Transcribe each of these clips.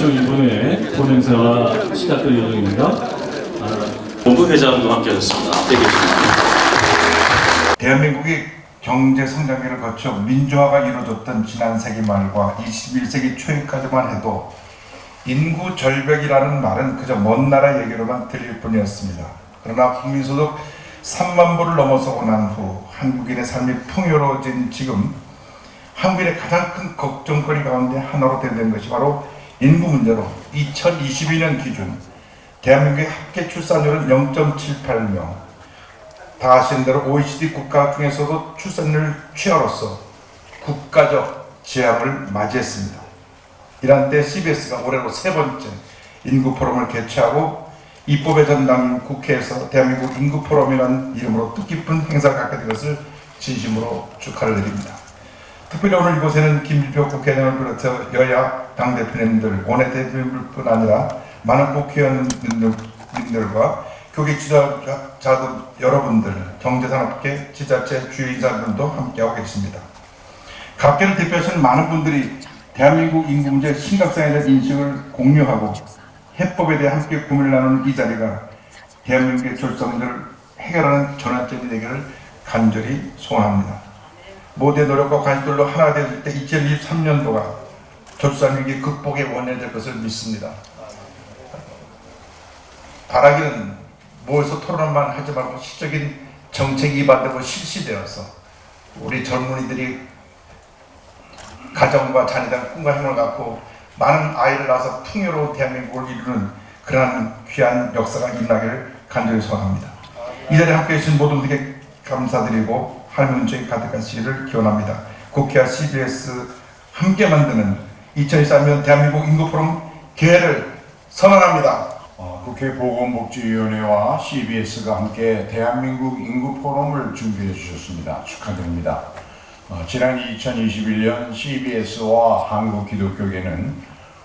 이쪽 이분의 본행사가 시작될 예정입니다. 아, 본부회장도 함께 하셨습니다. 앞에 계십니다. 대한민국이 경제 성장기를 거쳐 민주화가 이루어졌던 지난 세기 말과 21세기 초에까지만 해도 인구 절벽이라는 말은 그저 먼 나라 얘기로만 들릴 뿐이었습니다. 그러나 국민소득 3만 불을 넘어서고 난 후 한국인의 삶이 풍요로워진 지금 한국인의 가장 큰 걱정거리 가운데 하나로 된 것이 바로 인구 문제로 2022년 기준 대한민국의 합계 출산율은 0.78명 다 아시는 대로 OECD 국가 중에서도 출산율 최하로서 국가적 재앙을 맞이했습니다. 이런 때 CBS가 올해로 세 번째 인구 포럼을 개최하고 입법의 전당인 국회에서 대한민국 인구 포럼이라는 이름으로 뜻깊은 행사를 갖게 된 것을 진심으로 축하를 드립니다. 특별히 오늘 이곳에는 김진표 국회의장을 비롯해 여야 당대표님들, 원내대표님뿐 아니라 많은 국회의원님들과 교계 지도자들 여러분들, 경제산업계 지자체 주요인사들도 함께하고 계십니다. 각계를 대표하시는 많은 분들이 대한민국 인구 문제의 심각성에 대한 인식을 공유하고 해법에 대해 함께 고민을 나누는 이 자리가 대한민국의 문제를 해결하는 전환점이 되기를 간절히 소원합니다. 모두의 노력과 관심들로 하나 되었을 때 2023년도가 졸산 위기 극복의 원인이 될 것을 믿습니다. 바라기는 모여서 토론만 하지 말고 실적인 정책이 만들고 실시되어서 우리 젊은이들이 가정과 자녀에 대한 꿈과 희망을 갖고 많은 아이를 낳아서 풍요로운 대한민국을 이루는 그러한 귀한 역사가 일어나기를 간절히 소원합니다. 이 자리에 함께해 주신 모든 분들께 감사드리고 할문적인 가득하시기를 기원합니다. 국회와 CBS 함께 만드는 2023년 대한민국 인구 포럼 개회를 선언합니다. 어, 국회 보건복지위원회와 CBS가 함께 대한민국 인구 포럼을 준비해 주셨습니다. 축하드립니다. 어, 지난 2021년 CBS와 한국기독교계는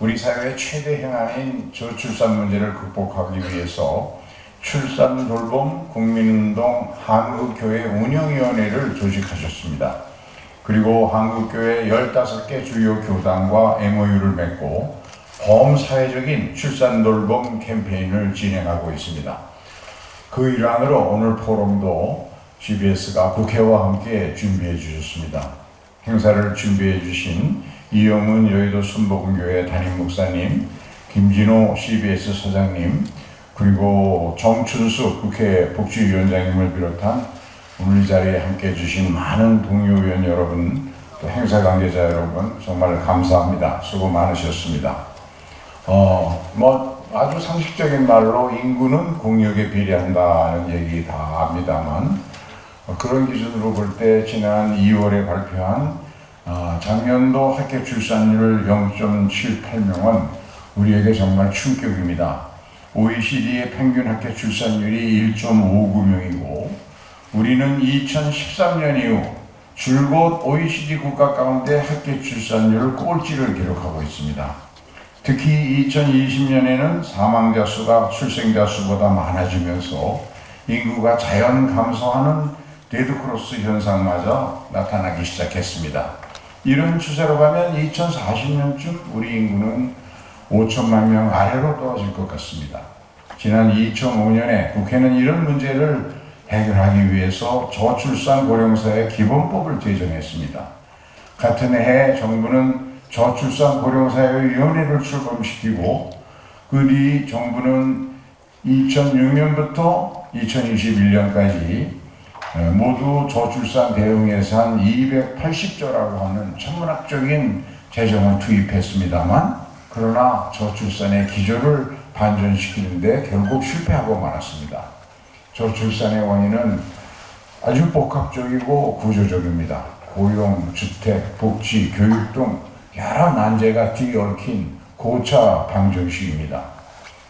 우리 사회의 최대 현안인 저출산 문제를 극복하기 위해서 출산 돌봄 국민운동 한국교회 운영위원회를 조직하셨습니다. 그리고 한국교회 15개 주요 교단과 MOU를 맺고 범사회적인 출산 돌봄 캠페인을 진행하고 있습니다. 그 일환으로 오늘 포럼도 GBS가 국회와 함께 준비해 주셨습니다. 행사를 준비해 주신 이영은 여의도 순복음교회 담임 목사님, 김진호 CBS 사장님, 그리고 정춘수 국회 복지위원장님을 비롯한 오늘 이 자리에 함께 해주신 많은 동료 의원 여러분, 또 행사 관계자 여러분 정말 감사합니다. 수고 많으셨습니다. 어, 뭐 아주 상식적인 말로 인구는 공력에 비례한다는 얘기 다 압니다만 어, 그런 기준으로 볼 때 지난 2월에 발표한 어, 작년도 학교 출산율 0.78명은 우리에게 정말 충격입니다. OECD의 평균 학교 출산율이 1.59명이고 우리는 2013년 이후 줄곧 OECD 국가 가운데 학교 출산율 꼴찌를 기록하고 있습니다. 특히 2020년에는 사망자 수가 출생자 수보다 많아지면서 인구가 자연 감소하는 데드크로스 현상마저 나타나기 시작했습니다. 이런 추세로 가면 2040년쯤 우리 인구는 5천만 명 아래로 떨어질 것 같습니다. 지난 2005년에 국회는 이런 문제를 해결하기 위해서 저출산 고령사회 기본법을 제정했습니다. 같은 해에 정부는 저출산 고령사회 위원회를 출범시키고 그 뒤 정부는 2006년부터 2021년까지 어, 모두 저출산 대응 예산 280조라고 하는 천문학적인 재정을 투입했습니다만 그러나 저출산의 기조를 반전시키는데 결국 실패하고 말았습니다. 저출산의 원인은 아주 복합적이고 구조적입니다. 고용, 주택, 복지, 교육 등 여러 난제가 뒤얽힌 고차 방정식입니다.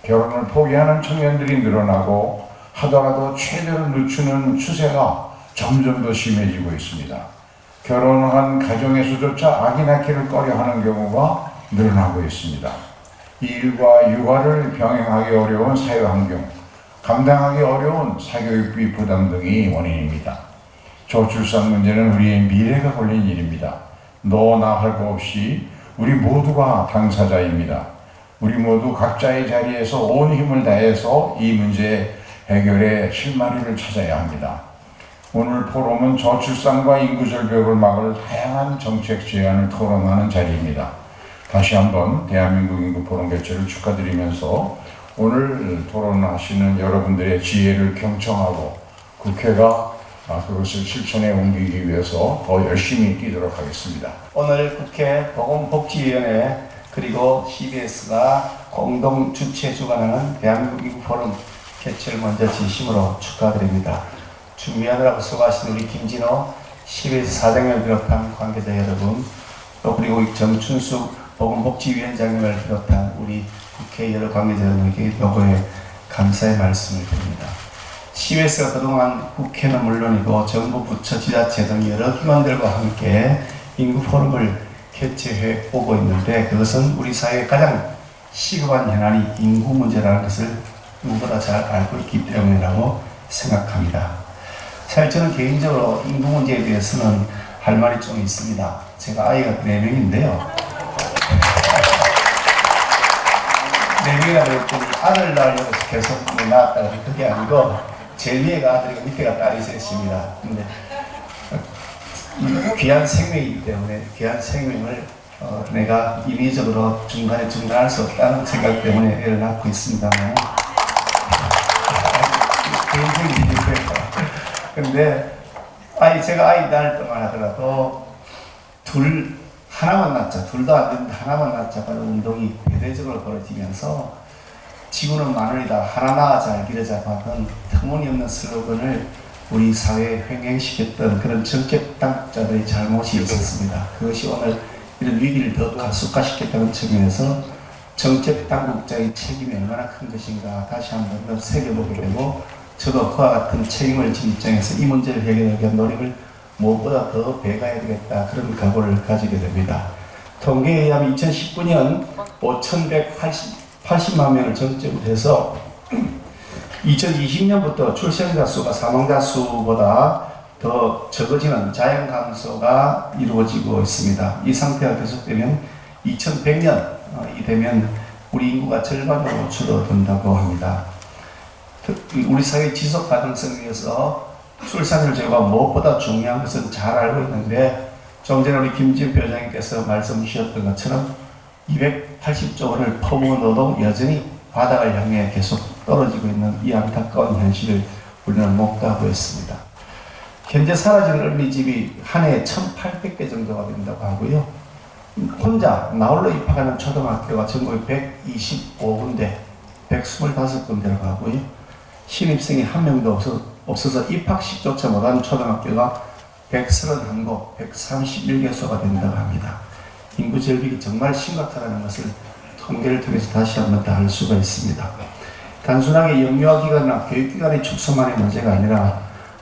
결혼을 포기하는 청년들이 늘어나고 하더라도 최대를 늦추는 추세가 점점 더 심해지고 있습니다. 결혼한 가정에서조차 아기 낳기를 꺼려하는 경우가 늘어나고 있습니다. 일과 육아를 병행하기 어려운 사회 환경, 감당하기 어려운 사교육비 부담 등이 원인입니다. 저출산 문제는 우리의 미래가 걸린 일입니다. 너나 할 것 없이 우리 모두가 당사자입니다. 우리 모두 각자의 자리에서 온 힘을 다해서 이 문제 해결의 실마리를 찾아야 합니다. 오늘 포럼은 저출산과 인구 절벽을 막을 다양한 정책 제안을 토론하는 자리입니다. 다시 한번 대한민국 인구 포럼 개최를 축하드리면서 오늘 토론하시는 여러분들의 지혜를 경청하고 국회가 아, 그것을 실천에 옮기기 위해서 더 열심히 뛰도록 하겠습니다. 오늘 국회 보건복지위원회 그리고 CBS가 공동 주최 주관하는 대한민국 인구 포럼 개최를 먼저 진심으로 축하드립니다. 준비하느라고 수고하신 우리 김진호 CBS 사장님을 비롯한 관계자 여러분 또 그리고 정춘숙 보건복지위원장님을 비롯한 우리 국회 여러 관계자 여러분에게 노고의 감사의 말씀을 드립니다. CBS가 그동안 국회는 물론이고 정부 부처 지자체 등 여러 기관들과 함께 인구 포럼을 개최해 오고 있는데 그것은 우리 사회의 가장 시급한 현안이 인구 문제라는 것을 누구보다 잘 알고 있기 때문이라고 생각합니다. 사실 저는 개인적으로 인구 문제에 대해서는 할 말이 좀 있습니다. 제가 아이가 4명인데요. 네 명이나 그랬더니 아들 낳으려고 계속 낳았다가 그게 아니고 위에가 아들이고 밑에가 딸이 셋입니다. 근데 이 귀한 생명이기 때문에 귀한 생명을 어, 내가 인위적으로 중간에 중단할 수 없다는 생각 때문에 애를 낳고 있습니다만. 근데 아이 제가 아이 낳을 때만 하더라도 둘 하나만 낳자. 둘 다 안 되는데 하나만 하는 운동이 대대적으로 벌어지면서 지구는 마늘이다. 하나 잘 기르자. 하던 터무니없는 슬로건을 우리 사회에 횡행시켰던 그런 정책 당국자들의 잘못이 있었습니다. 그것이 오늘 이런 위기를 더 가속화시켰다는 측면에서 정책 당국자의 책임이 얼마나 큰 것인가 다시 한 번 더 새겨보게 되고 저도 그와 같은 책임을 진 입장에서 이 문제를 해결하기 위한 노력을 무엇보다 더 배가해야 되겠다 그런 각오를 가지게 됩니다. 통계에 의하면 2019년 5,180만 명을 정점으로 해서 2020년부터 출생자 수가 사망자 수보다 더 적어지는 자연 감소가 이루어지고 있습니다. 이 상태가 계속되면 2100년 이 되면 우리 인구가 절반으로 줄어든다고 합니다. 우리 사회 지속 가능성을 위해서 출산율 제고가 무엇보다 중요한 것은 잘 알고 있는데 좀 전에 우리 김진 회장님께서 말씀 주셨던 것처럼 280조 원을 퍼부어넣어도 여전히 바닥을 향해 계속 떨어지고 있는 이 안타까운 현실을 우리는 목도하고 있습니다. 현재 사라지는 어린이집이 한 해에 1,800개 정도가 된다고 하고요. 혼자 나홀로 입학하는 초등학교가 전국에 125군데, 125군데라고 하고요. 신입생이 한 명도 없어, 없어서 입학식조차 못하는 초등학교가 131곳, 131개소가 된다고 합니다. 인구 절벽이 정말 심각하다는 것을 통계를 통해서 다시 한번 더알 수가 있습니다. 단순하게 영유아기관이나 교육기관의 축소만의 문제가 아니라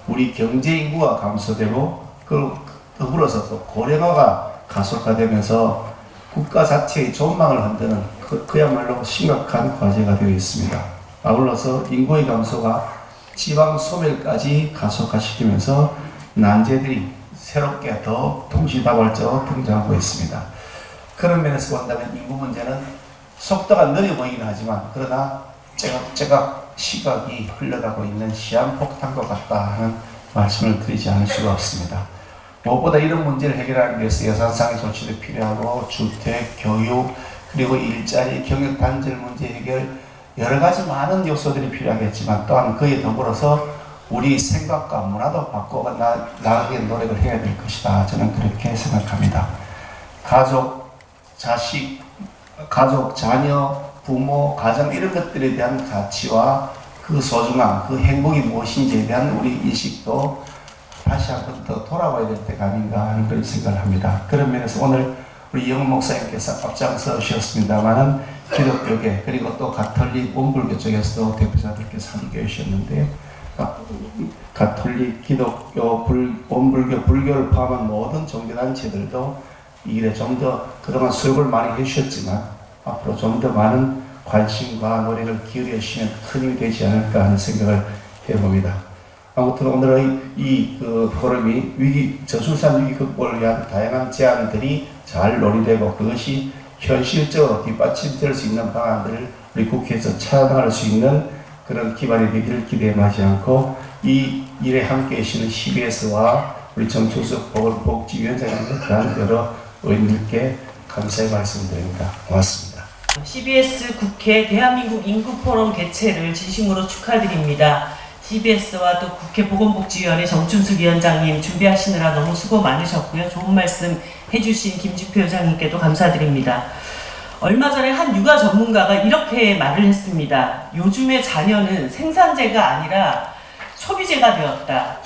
우리 경제 인구가 감소되고 그 더불어서 또 고령화가 가속화되면서 국가 자체의 존망을 흔드는 그, 그야말로 심각한 과제가 되어 있습니다. 아울러서 인구의 감소가 지방 소멸까지 가속화시키면서 난제들이 새롭게 더 동시다발적으로 등장하고 있습니다. 그런 면에서 본다면 인구 문제는 속도가 느려 보이긴 하지만 그러나 째각째각 시각이 흘러가고 있는 시한폭탄과 같다 하는 말씀을 드리지 않을 수가 없습니다. 무엇보다 이런 문제를 해결하기 위해서 예산상의 조치도 필요하고 주택, 교육, 그리고 일자리, 경력 단절 문제 해결 여러 가지 많은 요소들이 필요하겠지만 또한 그에 더불어서 우리 생각과 문화도 바꿔 나, 나가기 노력을 해야 될 것이다. 저는 그렇게 생각합니다. 가족, 자식, 가족, 자녀, 부모, 가정 이런 것들에 대한 가치와 그 소중함, 그 행복이 무엇인지에 대한 우리 인식도 다시 한 번 더 돌아봐야 될 때가 아닌가 하는 그런 생각을 합니다. 그런 면에서 오늘 우리 영훈 목사님께서 앞장서 주셨습니다만은 기독교계 그리고 또 가톨릭 원불교 쪽에서도 대표자들께서 함께 해주셨는데 가톨릭, 기독교, 불, 원불교, 불교를 포함한 모든 종교단체들도 이 일에 좀 더 그동안 수업을 많이 해주셨지만 앞으로 좀 더 많은 관심과 노력을 기울여 주시면 큰 힘이 되지 않을까 하는 생각을 해봅니다. 아무튼 오늘의 이 그 포럼이 위기 저출산 위기 극복을 위한 다양한 제안들이 잘 논의되고 그것이 현실적으로 뒷받침될 수 있는 방안들을 우리 국회에서 차단할 수 있는 그런 기반이 되기를 기대에 마지 않고 이 일에 함께 계시는 CBS와 우리 정초석 보건복지위원장님 등 여러 의원님께 감사의 말씀드립니다. 고맙습니다. CBS 국회 대한민국 인구 포럼 개최를 진심으로 축하드립니다. CBS와 또 국회 보건복지위원회 정춘숙 위원장님 준비하시느라 너무 수고 많으셨고요. 좋은 말씀 해주신 김지표 회장님께도 감사드립니다. 얼마 전에 한 육아 전문가가 이렇게 말을 했습니다. 요즘의 자녀는 생산재가 아니라 소비재가 되었다.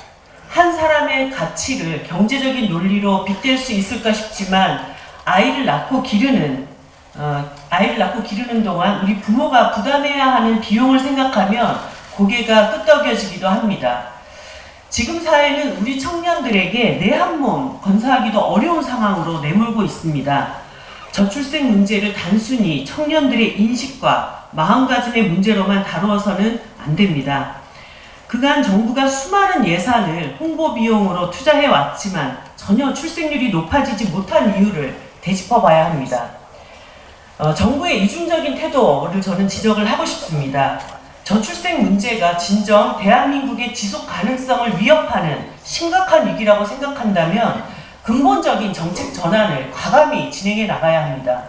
한 사람의 가치를 경제적인 논리로 빗댈 수 있을까 싶지만 아이를 낳고 기르는 어, 아이를 낳고 기르는 동안 우리 부모가 부담해야 하는 비용을 생각하면 고개가 끄덕여지기도 합니다. 지금 사회는 우리 청년들에게 내 한 몸 건사하기도 어려운 상황으로 내몰고 있습니다. 저출생 문제를 단순히 청년들의 인식과 마음가짐의 문제로만 다루어서는 안 됩니다. 그간 정부가 수많은 예산을 홍보 비용으로 투자해 왔지만 전혀 출생률이 높아지지 못한 이유를 되짚어 봐야 합니다. 어, 정부의 이중적인 태도를 저는 지적을 하고 싶습니다. 저출생 문제가 진정 대한민국의 지속 가능성을 위협하는 심각한 위기라고 생각한다면 근본적인 정책 전환을 과감히 진행해 나가야 합니다.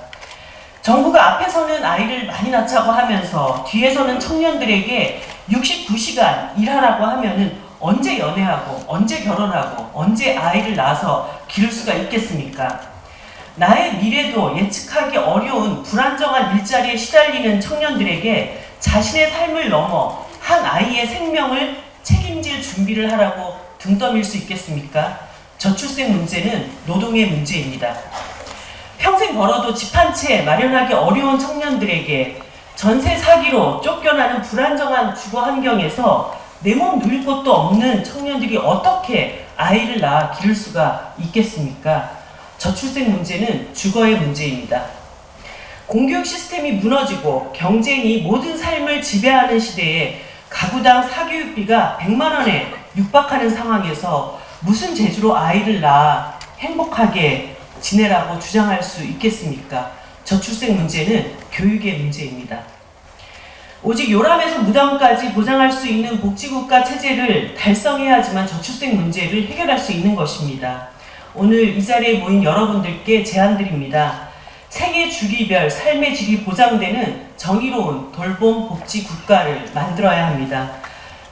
정부가 앞에서는 아이를 많이 낳자고 하면서 뒤에서는 청년들에게 69시간 일하라고 하면은 언제 연애하고 언제 결혼하고 언제 아이를 낳아서 기를 수가 있겠습니까? 나의 미래도 예측하기 어려운 불안정한 일자리에 시달리는 청년들에게 자신의 삶을 넘어 한 아이의 생명을 책임질 준비를 하라고 등 떠밀 수 있겠습니까? 저출생 문제는 노동의 문제입니다. 평생 벌어도 집 한 채 마련하기 어려운 청년들에게 전세 사기로 쫓겨나는 불안정한 주거 환경에서 내 몸 누릴 곳도 없는 청년들이 어떻게 아이를 낳아 기를 수가 있겠습니까? 저출생 문제는 주거의 문제입니다. 공교육 시스템이 무너지고 경쟁이 모든 삶을 지배하는 시대에 가구당 사교육비가 100만 원에 육박하는 상황에서 무슨 재주로 아이를 낳아 행복하게 지내라고 주장할 수 있겠습니까? 저출생 문제는 교육의 문제입니다. 오직 요람에서 무덤까지 보장할 수 있는 복지국가 체제를 달성해야지만 저출생 문제를 해결할 수 있는 것입니다. 오늘 이 자리에 모인 여러분들께 제안드립니다. 생애 주기별 삶의 질이 보장되는 정의로운 돌봄 복지 국가를 만들어야 합니다.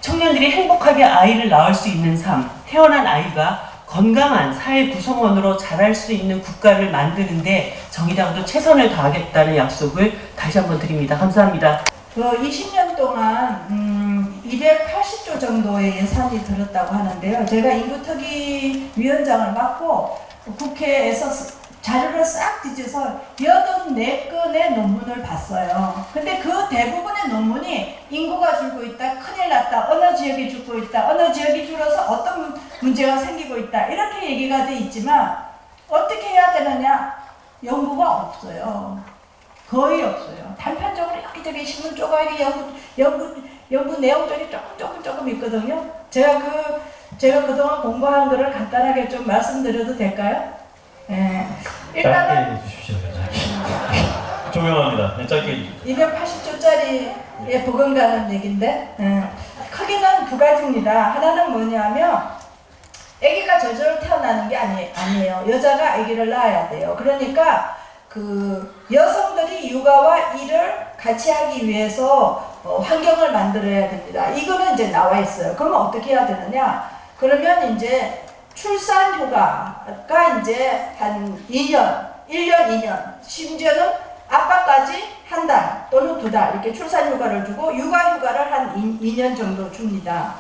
청년들이 행복하게 아이를 낳을 수 있는 삶, 태어난 아이가 건강한 사회 구성원으로 자랄 수 있는 국가를 만드는데 정의당도 최선을 다하겠다는 약속을 다시 한번 드립니다. 감사합니다. 그 20년 동안 음, 280조 정도의 예산이 들었다고 하는데요. 제가 인구특위 위원장을 맡고 국회에서 스- 자료를 싹 뒤져서 84건의 논문을 봤어요. 근데 그 대부분의 논문이 인구가 줄고 있다, 큰일 났다, 어느 지역이 죽고 있다, 어느 지역이 줄어서 어떤 문제가 생기고 있다, 이렇게 얘기가 돼 있지만 어떻게 해야 되느냐? 연구가 없어요. 거의 없어요. 단편적으로 여기저기 신문 조각이 연구, 연구, 연구 내용들이 조금 조금 조금 있거든요. 제가 그, 제가 그동안 공부한 거를 간단하게 좀 말씀드려도 될까요? 예. 일단은 짧게 해주십시오. 회장님. 조명합니다. 네, 짧게 해주십시오. 280조짜리에 부근가는 얘긴데, 예. 크기는 두 가지입니다. 하나는 뭐냐면, 아기가 저절로 태어나는 게 아니, 아니에요. 여자가 아기를 낳아야 돼요. 그러니까 그 여성들이 육아와 일을 같이 하기 위해서 어, 환경을 만들어야 됩니다. 이거는 이제 나와 있어요. 그러면 어떻게 해야 되느냐? 그러면 이제 출산 휴가가 이제 한 2년, 1년, 2년, 심지어는 아빠까지 한 달 또는 두 달 이렇게 출산 휴가를 주고 육아 휴가를 한 2, 년 정도 줍니다.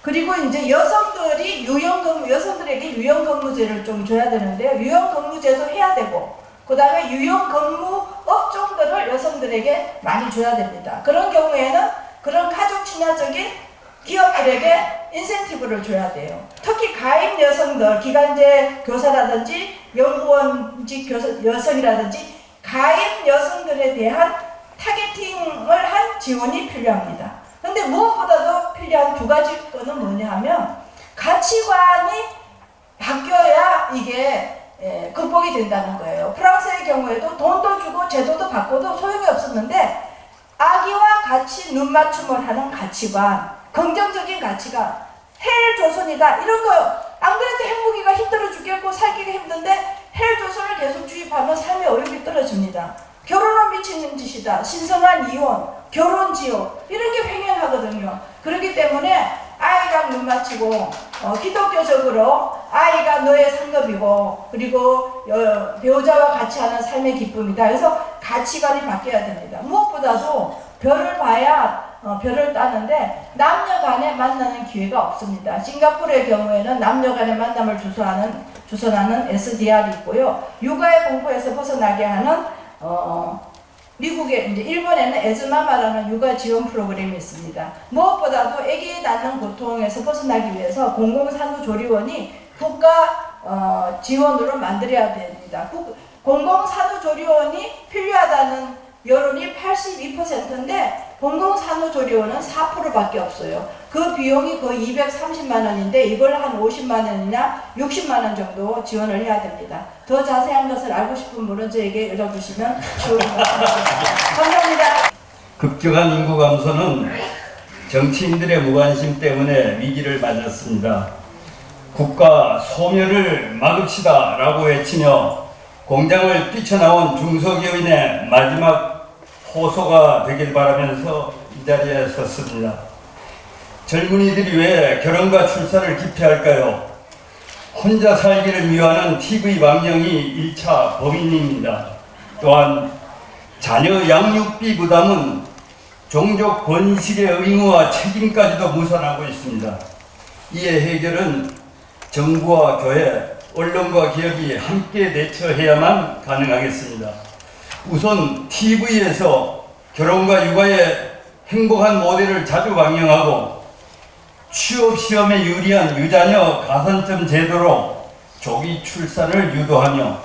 그리고 이제 여성들이 유연근무, 여성들에게 유연근무제를 좀 줘야 되는데요. 유연근무제도 해야 되고, 그 다음에 유연근무 업종들을 여성들에게 많이 줘야 됩니다. 그런 경우에는 그런 가족 친화적인 기업들에게 인센티브를 줘야 돼요. 특히 가임 여성들, 기간제 교사라든지 연구원직 교사, 여성이라든지 가임 여성들에 대한 타겟팅을 한 지원이 필요합니다. 근데 무엇보다도 필요한 두 가지 거는 뭐냐 하면 가치관이 바뀌어야 이게 예, 극복이 된다는 거예요. 프랑스의 경우에도 돈도 주고 제도도 바꿔도 소용이 없었는데 아기와 같이 눈 맞춤을 하는 가치관, 긍정적인 가치관, 헬 조선이다 이런 거 안 그래도 행복이가 힘들어 죽겠고 살기가 힘든데 헬 조선을 계속 주입하면 삶의 어려움이 떨어집니다. 결혼은 미치는 짓이다. 신성한 이혼, 결혼 지옥 이런 게 횡행하거든요. 그렇기 때문에 아이랑 눈 맞추고 어, 기독교적으로 아이가 너의 상급이고 그리고 여- 배우자와 같이 하는 삶의 기쁨이다. 그래서 가치관이 바뀌어야 됩니다. 무엇보다도 별을 봐야 어, 별을 따는데 남녀 간에 만나는 기회가 없습니다. 싱가포르의 경우에는 남녀 간의 만남을 주소하는 주선하는 SDR이 있고요. 육아의 공포에서 벗어나게 하는 어, 미국에 이제 일본에는 에즈마마라는 육아 지원 프로그램이 있습니다. 무엇보다도 아기 낳는 고통에서 벗어나기 위해서 공공산후조리원이 국가 어, 지원으로 만들어야 됩니다. 국- 공공산후조리원이 필요하다는 여론이 82%인데 공공산후조리원은 4%밖에 없어요. 그 비용이 거의 230만 원인데 이걸 한 50만 원이나 60만 원 정도 지원을 해야 됩니다. 더 자세한 것을 알고 싶은 분은 저에게 여쭤주시면 좋을 것 같습니다. 감사합니다. 급격한 인구 감소는 정치인들의 무관심 때문에 위기를 맞았습니다. 국가 소멸을 막읍시다라고 외치며 공장을 뛰쳐나온 중소기업인의 마지막 호소가 되길 바라면서 이 자리에 섰습니다. 젊은이들이 왜 결혼과 출산을 기피할까요? 혼자 살기를 미워하는 TV 망령이 1차 범인입니다. 또한 자녀 양육비 부담은 종족 번식의 의무와 책임까지도 무산하고 있습니다. 이에 해결은 정부와 교회, 언론과 기업이 함께 대처해야만 가능하겠습니다. 우선 TV에서 결혼과 육아의 행복한 모델을 자주 방영하고 취업 시험에 유리한 유자녀 가산점 제도로 조기 출산을 유도하며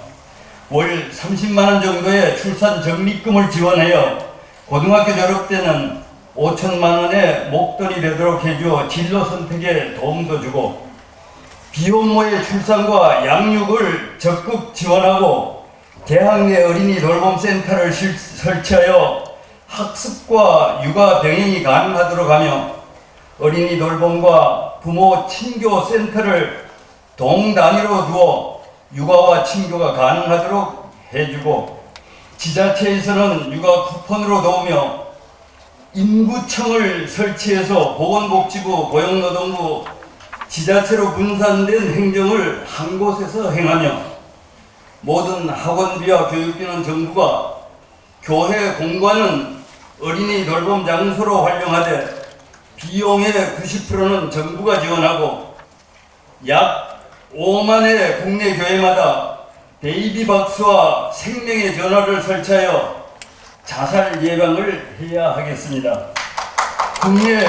월 30만 원 정도의 출산 적립금을 지원하여 고등학교 졸업 때는 5천만 원의 목돈이 되도록 해주어 진로 선택에 도움도 주고 비혼모의 출산과 양육을 적극 지원하고 대학 내 어린이 돌봄 센터를 실- 설치하여 학습과 육아 병행이 가능하도록 하며 어린이 돌봄과 부모 친교 센터를 동 단위로 두어 육아와 친교가 가능하도록 해주고 지자체에서는 육아 쿠폰으로 도우며 인구청을 설치해서 보건복지부, 고용노동부, 지자체로 분산된 행정을 한 곳에서 행하며 모든 학원비와 교육비는 정부가 교회 공관은 어린이 돌봄 장소로 활용하되 비용의 90%는 정부가 지원하고 약 5만의 국내 교회마다 베이비박스와 생명의 전화를 설치하여 자살 예방을 해야 하겠습니다. 국내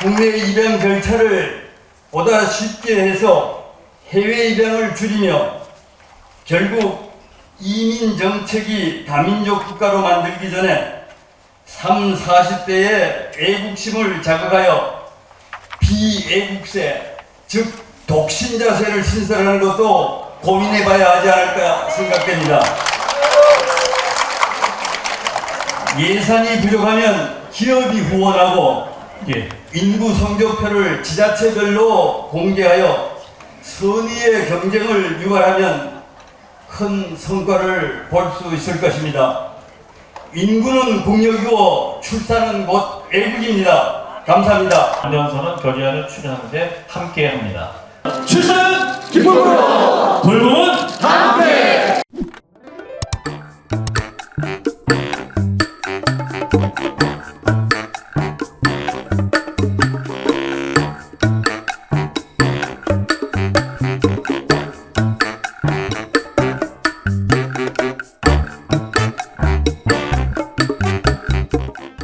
국내 입양 절차를 보다 쉽게 해서 해외 입양을 줄이며 결국 이민 정책이 다민족 국가로 만들기 전에 3, 40대의 애국심을 자극하여 비애국세, 즉 독신자세를 신설하는 것도 고민해봐야 하지 않을까 생각됩니다. 예산이 부족하면 기업이 후원하고 예. 인구 성적표를 지자체별로 공개하여 선의의 경쟁을 유발하면 큰 성과를 볼 수 있을 것입니다. 인구는 국력이고 출산은 곧 애국입니다. 감사합니다. 안녕선은 교제하는 출연하는데 함께합니다. 출산은 기쁨으로 돌봄은